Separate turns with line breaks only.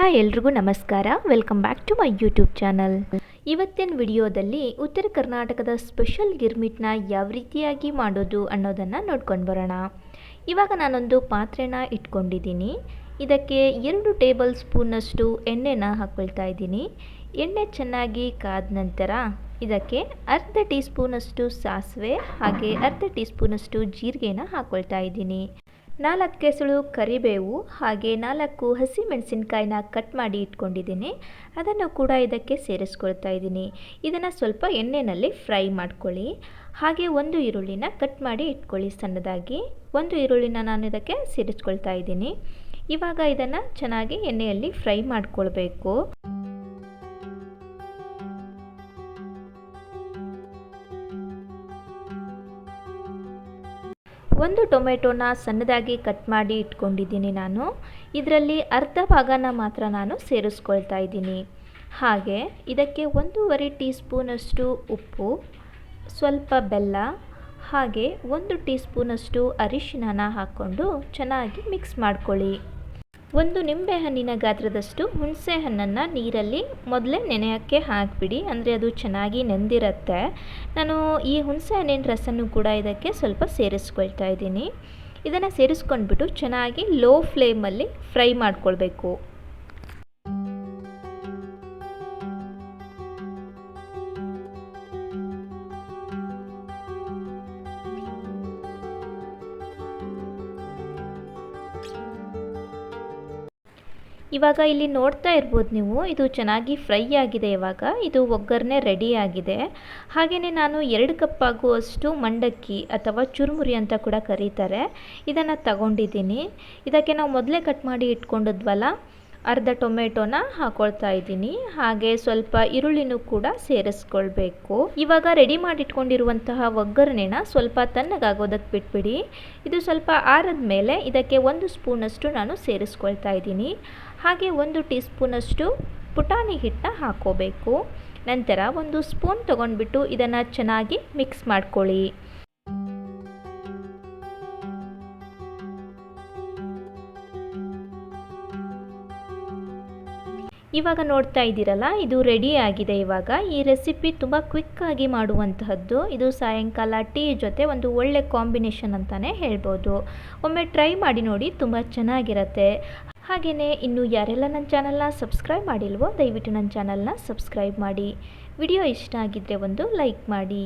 Hi ಎಲ್ರಿಗೂ ನಮಸ್ಕಾರ. Welcome back to my YouTube channel ಇವತ್ತಿನ ವಿಡಿಯೋದಲ್ಲಿ ಉತ್ತರ ಕರ್ನಾಟಕದ ಸ್ಪೆಷಲ್ ಗಿರ್ಮಿಟ್ನ ಯಾವ ರೀತಿಯಾಗಿ ಮಾಡೋದು ಅನ್ನೋದನ್ನು ನೋಡ್ಕೊಂಡು ಬರೋಣ. ಇವಾಗ ನಾನೊಂದು ಪಾತ್ರೆನ ಇಟ್ಕೊಂಡಿದ್ದೀನಿ. ಇದಕ್ಕೆ ಎರಡು ಟೇಬಲ್ ಸ್ಪೂನಷ್ಟು ಎಣ್ಣೆನ ಹಾಕ್ಕೊಳ್ತಾ ಇದ್ದೀನಿ. ಎಣ್ಣೆ ಚೆನ್ನಾಗಿ ಕಾದ ನಂತರ ಇದಕ್ಕೆ ಅರ್ಧ ಟೀ ಸ್ಪೂನಷ್ಟು ಸಾಸಿವೆ ಹಾಗೆ ಅರ್ಧ ಟೀ ಸ್ಪೂನಷ್ಟು ಜೀರಿಗೆನ ಹಾಕ್ಕೊಳ್ತಾ ಇದ್ದೀನಿ. ನಾಲ್ಕು ಕೆಸಳು ಕರಿಬೇವು ಹಾಗೆ ನಾಲ್ಕು ಹಸಿ ಮೆಣಸಿನ್ಕಾಯಿನ ಕಟ್ ಮಾಡಿ ಇಟ್ಕೊಂಡಿದ್ದೀನಿ. ಅದನ್ನು ಕೂಡ ಇದಕ್ಕೆ ಸೇರಿಸ್ಕೊಳ್ತಾ ಇದ್ದೀನಿ. ಇದನ್ನು ಸ್ವಲ್ಪ ಎಣ್ಣೆಯಲ್ಲಿ ಫ್ರೈ ಮಾಡ್ಕೊಳ್ಳಿ. ಹಾಗೆ ಒಂದು ಈರುಳ್ಳಿನ ಕಟ್ ಮಾಡಿ ಇಟ್ಕೊಳ್ಳಿ ಸಣ್ಣದಾಗಿ. ಒಂದು ಈರುಳ್ಳಿನ ನಾನು ಇದಕ್ಕೆ ಸೇರಿಸ್ಕೊಳ್ತಾ ಇದ್ದೀನಿ. ಇವಾಗ ಇದನ್ನು ಚೆನ್ನಾಗಿ ಎಣ್ಣೆಯಲ್ಲಿ ಫ್ರೈ ಮಾಡ್ಕೊಳ್ಬೇಕು. ಒಂದು ಟೊಮೆಟೊನ ಸಣ್ಣದಾಗಿ ಕಟ್ ಮಾಡಿ ಇಟ್ಕೊಂಡಿದ್ದೀನಿ ನಾನು. ಇದರಲ್ಲಿ ಅರ್ಧ ಭಾಗನ ಮಾತ್ರ ನಾನು ಸೇರಿಸ್ಕೊಳ್ತಾ ಇದ್ದೀನಿ. ಹಾಗೆ ಇದಕ್ಕೆ ಒಂದೂವರೆ ಟೀ ಸ್ಪೂನಷ್ಟು ಉಪ್ಪು, ಸ್ವಲ್ಪ ಬೆಲ್ಲ, ಹಾಗೆ ಒಂದು ಟೀ ಸ್ಪೂನಷ್ಟು ಅರಿಶಿಣನ ಹಾಕ್ಕೊಂಡು ಚೆನ್ನಾಗಿ ಮಿಕ್ಸ್ ಮಾಡ್ಕೊಳ್ಳಿ. ಒಂದು ನಿಂಬೆಹಣ್ಣಿನ ಗಾತ್ರದಷ್ಟು ಹುಣಸೆ ಹಣ್ಣನ್ನು ನೀರಲ್ಲಿ ಮೊದಲೇ ನೆನೆಯೋಕ್ಕೆ ಹಾಕಿಬಿಡಿ. ಅಂದರೆ ಅದು ಚೆನ್ನಾಗಿ ನೆಂದಿರುತ್ತೆ. ನಾನು ಈ ಹುಣಸೆ ಹಣ್ಣಿನ ರಸನೂ ಕೂಡ ಇದಕ್ಕೆ ಸ್ವಲ್ಪ ಸೇರಿಸ್ಕೊಳ್ತಾ ಇದ್ದೀನಿ. ಇದನ್ನು ಸೇರಿಸ್ಕೊಂಡ್ಬಿಟ್ಟು ಚೆನ್ನಾಗಿ ಲೋ ಫ್ಲೇಮಲ್ಲಿ ಫ್ರೈ ಮಾಡ್ಕೊಳ್ಬೇಕು. ಇವಾಗ ಇಲ್ಲಿ ನೋಡ್ತಾ ಇರ್ಬೋದು ನೀವು, ಇದು ಚೆನ್ನಾಗಿ ಫ್ರೈ ಆಗಿದೆ ಇವಾಗ. ಇದು ಒಗ್ಗರಣೆ ರೆಡಿ ಆಗಿದೆ. ಹಾಗೆಯೇ ನಾನು ಎರಡು ಕಪ್ ಆಗುವಷ್ಟು ಮಂಡಕ್ಕಿ ಅಥವಾ ಚುರುಮುರಿ ಅಂತ ಕೂಡ ಕರೀತಾರೆ. ಇದನ್ನು ತಗೊಂಡಿದ್ದೀನಿ. ಇದಕ್ಕೆ ನಾವು ಮೊದಲೇ ಕಟ್ ಮಾಡಿ ಇಟ್ಕೊಂಡಿದ್ವಲ್ಲ ಅರ್ಧ ಟೊಮೆಟೊನ ಹಾಕೊಳ್ತಾ ಇದ್ದೀನಿ. ಹಾಗೆ ಸ್ವಲ್ಪ ಈರುಳ್ಳಿನೂ ಕೂಡ ಸೇರಿಸ್ಕೊಳ್ಬೇಕು. ಇವಾಗ ರೆಡಿ ಮಾಡಿಟ್ಕೊಂಡಿರುವಂತಹ ಒಗ್ಗರಣೆನ ಸ್ವಲ್ಪ ತಣ್ಣಗಾಗೋದಕ್ಕೆ ಬಿಟ್ಬಿಡಿ. ಇದು ಸ್ವಲ್ಪ ಆರದ ಮೇಲೆ ಇದಕ್ಕೆ ಒಂದು ಸ್ಪೂನಷ್ಟು ನಾನು ಸೇರಿಸ್ಕೊಳ್ತಾ ಇದ್ದೀನಿ. ಹಾಗೆ ಒಂದು ಟೀ ಸ್ಪೂನಷ್ಟು ಪುಟಾಣಿ ಹಿಟ್ಟನ್ನ ಹಾಕೋಬೇಕು. ನಂತರ ಒಂದು ಸ್ಪೂನ್ ತಗೊಂಡ್ಬಿಟ್ಟು ಇದನ್ನು ಚೆನ್ನಾಗಿ ಮಿಕ್ಸ್ ಮಾಡ್ಕೊಳ್ಳಿ. ಇವಾಗ ನೋಡ್ತಾ ಇದ್ದೀರಲ್ಲ, ಇದು ರೆಡಿ ಆಗಿದೆ ಇವಾಗ. ಈ ರೆಸಿಪಿ ತುಂಬ ಕ್ವಿಕ್ಕಾಗಿ ಮಾಡುವಂತಹದ್ದು. ಇದು ಸಾಯಂಕಾಲ ಟೀ ಜೊತೆ ಒಂದು ಒಳ್ಳೆ ಕಾಂಬಿನೇಷನ್ ಅಂತಲೇ ಹೇಳ್ಬೋದು. ಒಮ್ಮೆ ಟ್ರೈ ಮಾಡಿ ನೋಡಿ, ತುಂಬ ಚೆನ್ನಾಗಿರುತ್ತೆ. ಹಾಗೆಯೇ ಇನ್ನು ಯಾರೆಲ್ಲ ನನ್ನ ಚಾನಲ್ನ ಸಬ್ಸ್ಕ್ರೈಬ್ ಮಾಡಿಲ್ವೋ, ದಯವಿಟ್ಟು ನನ್ನ ಚಾನಲ್ನ ಸಬ್ಸ್ಕ್ರೈಬ್ ಮಾಡಿ. ವಿಡಿಯೋ ಇಷ್ಟ ಆಗಿದ್ದರೆ ಒಂದು ಲೈಕ್ ಮಾಡಿ.